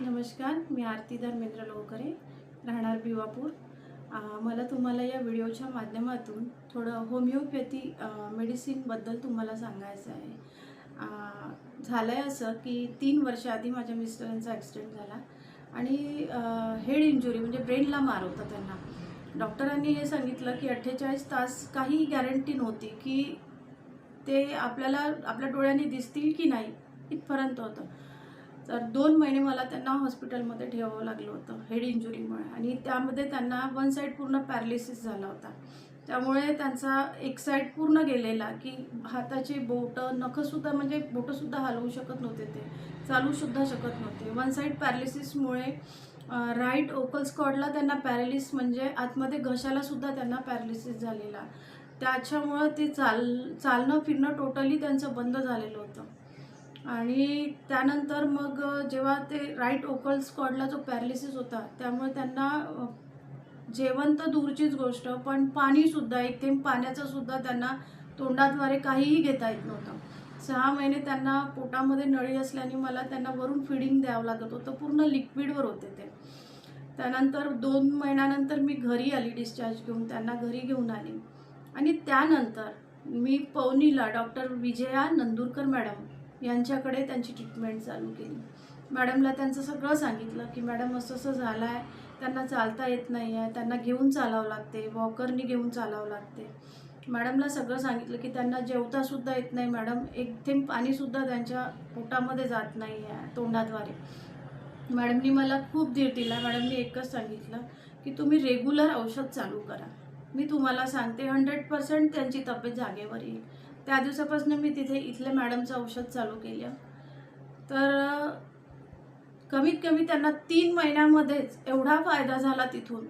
नमस्कार मी आरती धर्मेंद्र लोकरे राहणार भिवापूर. मला तुम्हाला या व्हिडिओच्या माध्यमातून थोडं होमिओपॅथी मेडिसिनबद्दल तुम्हाला सांगायचं आहे. झालं आहे असं की तीन वर्ष आधी माझ्या मिस्टरांचा ॲक्सिडेंट झाला आणि हेड इंजुरी म्हणजे ब्रेनला मार होता त्यांना. डॉक्टरांनी हे सांगितलं की अठ्ठेचाळीस तास काही गॅरंटी नव्हती की ते आपल्याला आपल्या डोळ्यांनी दिसतील की नाही इथपर्यंत होतं. तर दोन महिने मला त्यांना हॉस्पिटलमध्ये ठेवावं लागलं होतं हेड इंजुरीमुळे. आणि त्यामध्ये त्यांना वन साईड पूर्ण पॅरालिसिस झाला होता. त्यामुळे त्यांचा एक साईड पूर्ण गेलेला की हाताची बोटं नखंसुद्धा म्हणजे बोटंसुद्धा हलवू शकत नव्हते ते चालूसुद्धा शकत नव्हते. वन साईड पॅरालिसिसमुळे राईट ओकल स्कॉडला त्यांना पॅरालिस म्हणजे आतमध्ये घशालासुद्धा त्यांना पॅरालिसिस झालेला. त्याच्यामुळं ते चाल चालणं फिरणं टोटली त्यांचं बंद झालेलं होतं. आणि त्यानंतर मग जेव्हा ते राईट ओकल स्कॉडला जो पॅरालिसिस होता त्यामुळे त्यांना जेवण तर दूरचीच गोष्ट पण पाणीसुद्धा एक थेंब पाण्याचंसुद्धा त्यांना तोंडाद्वारे काहीही घेता येत नव्हतं. सहा महिने त्यांना पोटामध्ये नळी असल्याने मला त्यांना वरून फिडिंग द्यावं लागत होतं पूर्ण लिक्विडवर होते ते. त्यानंतर दोन महिन्यानंतर मी घरी आली डिस्चार्ज घेऊन त्यांना घरी घेऊन आली. आणि त्यानंतर मी पवनीला डॉक्टर विजया नंदुरकर मॅडम यांच्याकडे त्यांची ट्रीटमेंट चालू केली. मॅडमला त्यांचं सगळं सांगितलं की मॅडम असं असं झालं आहे त्यांना चालता येत नाही आहे त्यांना घेऊन चालावं लागते. वॉकरनी घेऊन चालावं लागते. मॅडमला सगळं सांगितलं की त्यांना जेवतासुद्धा येत नाही मॅडम एक थेंब पाणीसुद्धा त्यांच्या पोटामध्ये जात नाही आहे तोंडाद्वारे मॅडमनी मला खूप धीर दिला. मॅडमनी एकच सांगितलं की तुम्ही रेग्युलर औषध चालू करा. मी तुम्हाला सांगते हंड्रेड पर्सेंट त्यांची तब्येत जागेवर येईल. त्या दिवसापासून मी तिथे इथल्या मॅडमचं औषध चालू केलं. तर कमीत कमी त्यांना तीन महिन्यामध्येच एवढा फायदा झाला तिथून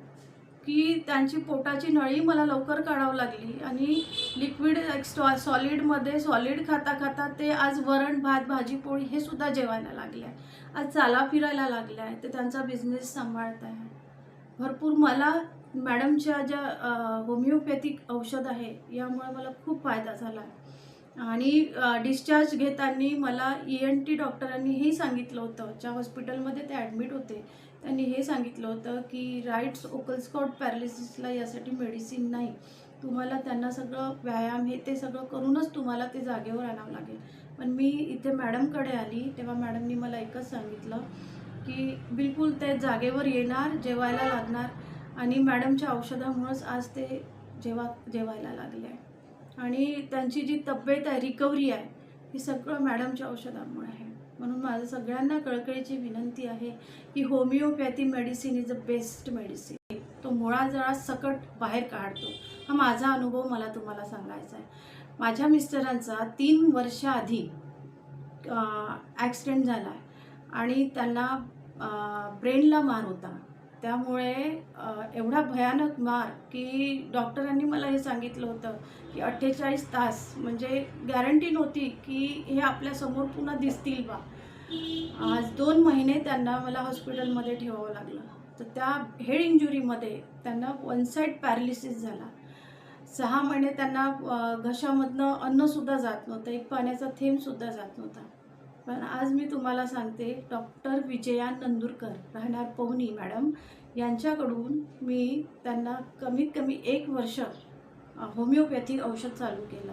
की त्यांची पोटाची नळी मला लवकर काढावं लागली आणि लिक्विड एक्स्ट्रा सॉलिडमध्ये सॉलिड खाता खाता ते आज वरण भात भाजी पोळी हे सुद्धा जेवायला लागले आहे आज चाला फिरायला लागले आहे ते त्यांचा बिझनेस सांभाळत आहे भरपूर मला मॅडमच्या ज्या होमिओपॅथिक औषध आहे यामुळे मला खूप फायदा झाला. आहे आणि डिस्चार्ज घेताना मला ई एन टी डॉक्टरांनी हे सांगितलं होतं ज्या हॉस्पिटलमध्ये ते ॲडमिट होते त्यांनी हे सांगितलं होतं की राईट्स ओकल स्कॉट पॅरालिसिसला यासाठी मेडिसिन नाही. तुम्हाला त्यांना सगळं व्यायाम हे ते सगळं करूनच तुम्हाला ते जागेवर आणावं लागेल. पण मी इथे मॅडमकडे आली तेव्हा मॅडमनी मला एकच सांगितलं की बिलकुल ते जागेवर येणार जेवायला लागणार आणि मॅडमच्या औषधामुळंच आज ते जेवा जेवायला लागले आहे. आणि त्यांची जी तब्येत आहे रिकव्हरी आहे ही सगळं मॅडमच्या औषधामुळे आहे. म्हणून माझं सगळ्यांना कळकळीची विनंती आहे की homeopathy medicine is a best medicine. तो मुळाजळा सकट बाहेर काढतो. हा माझा अनुभव मला तुम्हाला सांगायचा आहे. माझ्या मिस्टरांचा तीन वर्षाआधी ॲक्सिडेंट झाला आहे. आणि त्यांना ब्रेनला मार होता. त्यामुळे एवढा भयानक मार की डॉक्टरांनी मला हे सांगितलं होतं की अठ्ठेचाळीस तास म्हणजे गॅरंटी नव्हती की हे आपल्यासमोर पुन्हा दिसतील बा. आज दोन महिने त्यांना मला हॉस्पिटलमध्ये ठेवावं लागलं. तर त्या हेड इंजुरीमध्ये त्यांना वन साईड पॅरालिसिस झाला. सहा महिने त्यांना घशामधनं अन्नसुद्धा जात नव्हतं एक पाण्याचा थेंबसुद्धा जात नव्हता. पण आज मी तुम्हाला सांगते डॉक्टर विजया नंदुरकर राहणार पोहनी मॅडम. यांच्याकडून मी त्यांना कमीत कमी एक वर्ष अ, होमिओपॅथिक औषध चालू केलं.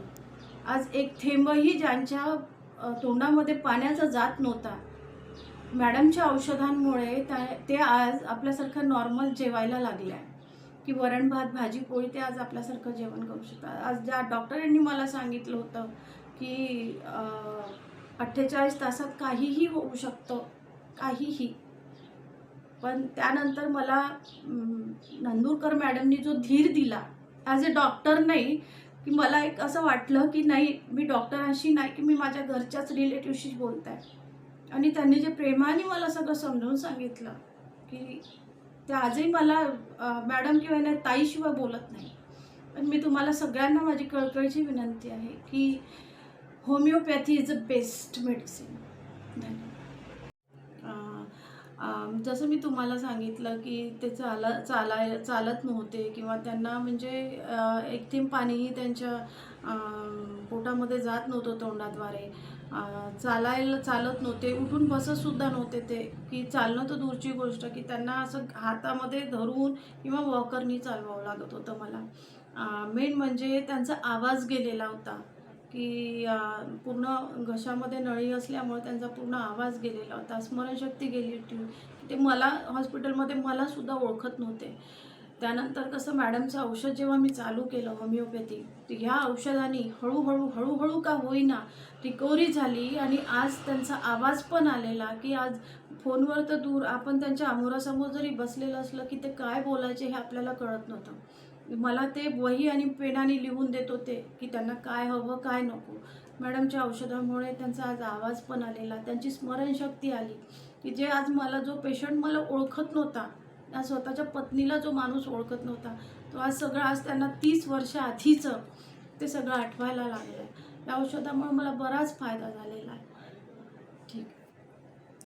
आज एक थेंबही ज्यांच्या तोंडामध्ये पाण्याचा जात नव्हता मॅडमच्या औषधांमुळे त्या- ते आज आपल्यासारखं नॉर्मल जेवायला लागले आहे की वरण भात भाजी पोळी ते आज आपल्यासारखं जेवण करू शकतात. आज ज्या डॉक्टरांनी मला सांगितलं होतं की अठ्ठेचाळीस तासात काहीही होऊ शकतं. काहीही. पण त्यानंतर मला नंदुरकर मॅडमनी जो धीर दिला ॲज अ डॉक्टर नाही की मला एक असं वाटलं की नाही मी डॉक्टरांशी नाही की मी माझ्या घरच्याच रिलेटिव्हशी बोलत आहे आणि त्यांनी जे प्रेमाने मला सगळं समजून सांगितलं की ते आजही मला मॅडम किंवा नाही ताईशिवाय बोलत नाही. पण मी तुम्हाला सगळ्यांना माझी कळकळीची विनंती आहे की homeopathy is a best medicine. जसं मी तुम्हाला सांगितलं की ते चाला चालाय चालत नव्हते किंवा त्यांना म्हणजे एक थेंब पाणीही त्यांच्या पोटामध्ये जात नव्हतं तोंडाद्वारे. चालायला चालत नव्हते. उठून बसतसुद्धा नव्हते ते. की चालणं तर दूरची गोष्ट की त्यांना असं हातामध्ये धरून किंवा वॉकरनी चालवावं लागत होतं मला. मेन म्हणजे त्यांचा आवाज गेलेला होता. की पूर्ण घशामध्ये नळी असल्यामुळे त्यांचा पूर्ण आवाज गेलेला होता स्मरणशक्ती गेली होती. ते मला हॉस्पिटलमध्ये मलासुद्धा ओळखत नव्हते. त्यानंतर कसं मॅडमचं औषध जेव्हा मी चालू केलं होमिओपॅथी तर ह्या औषधाने हळूहळू हळूहळू का होईना रिकव्हरी झाली आणि आज त्यांचा आवाज पण आलेला की आज फोनवर तर दूर आपण त्यांच्या आमोरासमोर जरी बसलेलं असलं की ते काय बोलायचे हे आपल्याला कळत नव्हतं. मला ते वही आणि पेनाने लिहून देत होते की त्यांना काय हवं काय नको. मॅडमच्या औषधामुळे त्यांचा आज आवाज पण आलेला. त्यांची स्मरणशक्ती आली की जे आज मला जो पेशंट मला ओळखत नव्हता त्या स्वतःच्या पत्नीला जो माणूस ओळखत नव्हता तो आज सगळं आज त्यांना तीस वर्ष आधीचं ते सगळं आठवायला लागलं आहे त्या औषधामुळे मला बराच फायदा झालेला आहे.